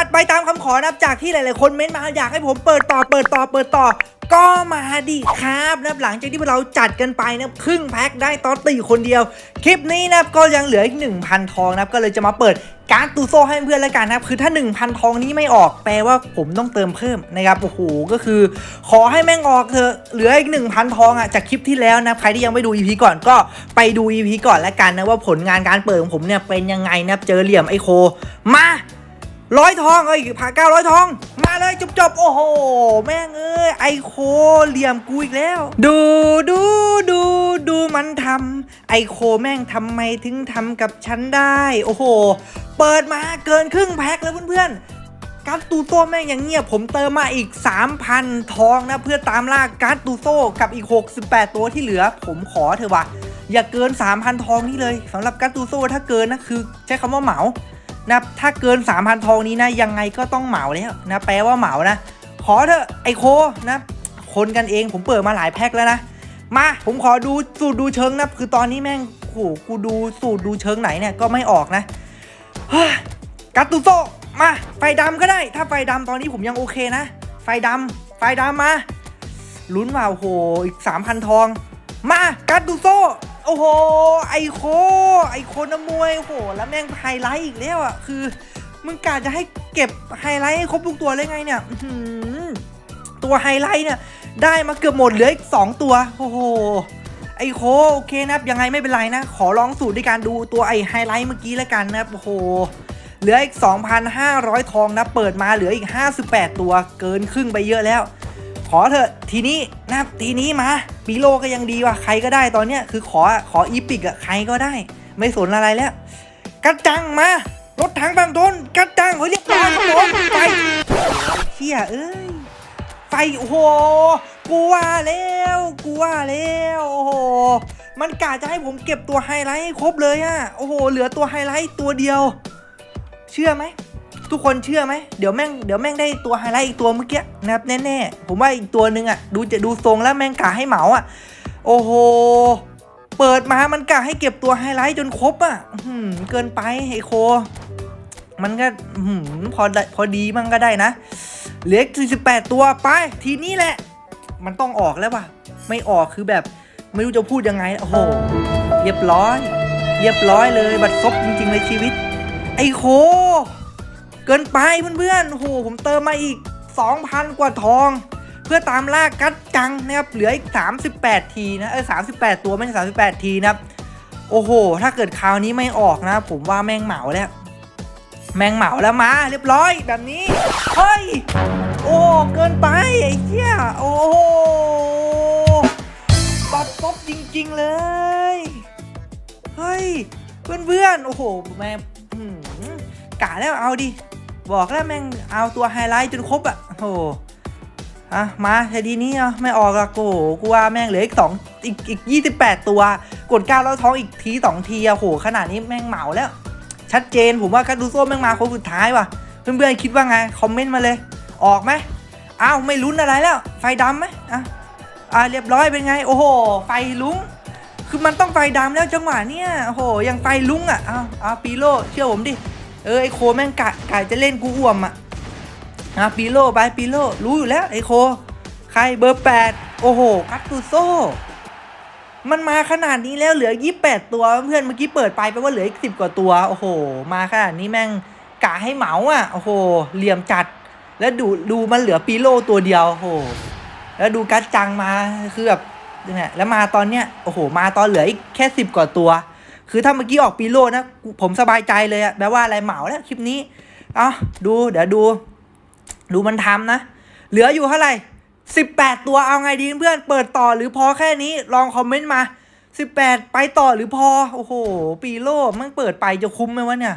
จัดไปตามคำขอนะครับจากที่หลาย ๆ คนเม้นต์มาอยากให้ผมเปิดต่อเปิดต่อเปิดต่อก็มาดิครับนะครับหลังจากที่พวกเราจัดกันไปนะครึ่งแพ็คได้ตอนตีคนเดียว คลิปนี้นะครับก็ยังเหลืออีก 1,000 ทองนะครับก็เลยจะมาเปิดการ์ดตูโซ่ให้เพื่อนแล้วกันนะครับคือถ้า 1,000 ทองนี้ไม่ออกแปลว่าผมต้องเติมเพิ่มนะครับโอ้โหก็คือ ขอให้แม่งออกเถอะเหลืออีก 1,000 ทองอะจากคลิปที่แล้วนะใครที่ยังไม่ดู EP ก่อนก็ไปดู EP ก่อนแล้วกันนะว่าผลงานการเปิดของผมเนี่ยเป็นยังไงนะเจอเหลี่ยมไอโคมา ร้อยทองเอ้ยผ่าเก้าร้อยทอง มาเลยจบจบโอ้โห แม่งเอ้ยไอโคเหลี่ยมกูอีกแล้ว ดูดูดูดูมันทำไอโคแม่งทำไมถึงทำกับฉันได้ โอ้โห เปิดมาเกินครึ่งแพ็คแล้วเพื่อนๆการ์ดตูโซ่แม่งอย่างเงียบผมเติมมาอีก 3,000 ทองนะ เพื่อตามล่าการ์ดตูโซ่กับอีก 68 ตัวที่เหลือ ผมขอเถอะวะอย่าเกิน 3,000 ทองนี่เลยสำหรับการ์ดตูโซ่ถ้าเกินนะคือ ใช้คำว่าเหมา นะถ้าเกิน 3,000 ทองนี้นะยังไงก็ต้องเหมาแล้วนะแปลว่าเหมานะ ขอเถอะไอโคนะ คนกันเองผมเปิดมาหลายแพ็คแล้วนะ มาผมขอดูสูตรดูเชิงนะ คือตอนนี้แม่งโหกูดูสูตรดูเชิงไหนเนี่ยก็ไม่ออกนะกัตตุโซมาไฟดำก็ได้ ถ้าไฟดำตอนนี้ผมยังโอเคนะ ไฟดำไฟดำมาลุ้นว่าโอ้โหอีก 3,000 ทอง มากัตตุโซโอ้โห ไอโค ไอโคนมวยโอ้โห แล้วแม่งไฮไลท์อีกแล้วอะ คือ มึงกะจะให้เก็บไฮไลท์ให้ครบทุกตัวเลยไงเนี่ยตัวไฮไลท์เนี่ย ได้มาเกือบหมดเหลืออีก2ตัว โอ้โห ไอโคโอเคนะครับ ยังไงไม่เป็นไรนะ ขอลองสูตรด้วยการดูตัวไอไฮไลท์เมื่อกี้แล้วกันนะครับ โอ้โห เหลืออีก 2,500 ทองนะ เปิดมาเหลืออีก 58 ตัว เกินครึ่งไปเยอะแล้ว ขอเถอะ ทีนี้นะครับ ทีนี้มา ปีโลก็ยังดีว่ะใครก็ได้ตอนเนี้ยคือขอขออีปิกอะใครก็ได้ ไม่สนอะไรแล้วกัดจังมารถถังบางทนกัดจังเฮ้ยเรียบร้อยครับผมไฟเชี่ยเอ้ยไฟโอ้โหกูว่าแล้วกูว่าแล้วโอ้โหมันกะจะให้ผมเก็บตัวไฮไลท์ให้ครบเลยอะโอ้โหเหลือตัวไฮไลท์ตัวเดียว เชื่อไหม ทุกคนเชื่อไหมเดี๋ยวแม่งเดี๋ยวแม่งได้ตัวไฮไลท์อีกตัวเมื่อกี้นะครับแน่ๆผมว่าอีกตัวหนึ่งอะดูจะดูทรงแล้วแม่งกะให้เหมาอะ โอ้โหเปิดมามันกะให้เก็บตัวไฮไลท์จนครบอะหือเกินไปไอโค มันก็หือพอได้พอดีมันก็ได้นะเหลือ48ตัวไป ทีนี้แหละ มันต้องออกแล้วว่ะ ไม่ออกคือแบบไม่รู้จะพูดยังไงโอ้โหเรียบร้อย เรียบร้อยเลย บัดซบจริง ๆ เลยชีวิต ไอโค เกินไปเพื่อนๆโอ้โหผมเติมมาอีก 2,000 กว่าทอง เพื่อตามล่ากัดจังนะครับเหลืออีก 38 ทีนะเออ38 ตัวไม่ใช่38 ทีนะครับโอ้โห ถ้าเกิดคราวนี้ไม่ออกนะ ผมว่าแม่งเหมาแล้ว แม่งเหมาแล้วมาเรียบร้อยแบบนี้ เฮ้ย โอ้เกินไปไอ้เหี้ยโอ้โหบัดซบจริง ๆ เลย เฮ้ย เพื่อนๆโอ้โหแม่งหือกะแล้วเอาดิ บอกแล้วแม่งเอาตัวไฮไลท์จนครบอะโอ้โหอะมาทีนี้อะไม่ออกละโอ้โหกูว่าแม่งเหลืออีกสองอีกอีกยี่สิบแปดตัว กดก้าวแล้วท้องอีกทีสองทีอะโหขนาดนี้แม่งเหมาแล้ว ชัดเจนผมว่าคาดูโซ่แม่งมาคนสุดท้ายว่ะ เพื่อนๆคิดว่าไง คอมเมนต์มาเลย ออกไหมอ้าวไม่ลุ้นอะไรแล้ว ไฟดำไหมอะอ่าเรียบร้อยเป็นไง โอ้โห ไฟลุ้ง คือมันต้องไฟดำแล้วจังหวะเนี้ยโอ้โหยังไฟลุ้งอะเอาเอาปีโลเชื่อผมดิ เออไอโคแม่งกะกะจะเล่นกูอ้วมอะอะปีโลไปปีโลรู้อยู่แล้วไอโค ใครเบอร์แปดโอ้โหกัตตูโซมันมาขนาดนี้แล้วเหลือ28ตัวเพื่อนเมื่อกี้เปิดไปแปลว่าเหลืออีกสิบกว่าตัว โอ้โห มาขนาดนี้แม่งกะให้เหมาอะโอ้โหเหลี่ยมจัด แล้วดูดูมันเหลือปีโลตัวเดียวโอ้โหแล้วดูกัดจังมาคือแบบเนี่ยแล้วมาตอนเนี้ยโอ้โห มาตอนเหลืออีกแค่สิบกว่าตัว คือถ้าเมื่อกี้ออกปีโลนะ ผมสบายใจเลยอะแปลว่าอะไรเหมาแล้วคลิปนี้เอาดูเดี๋ยวดู ดูมันทำนะ เหลืออยู่เท่าไหร่สิบแปดตัวเอาไงดีเพื่อนเปิดต่อหรือพอแค่นี้ลองคอมเมนต์มาสิบแปดไปต่อหรือพอ โอ้โห ปีโลมันเปิดไปจะคุ้มไหมวะเนี่ย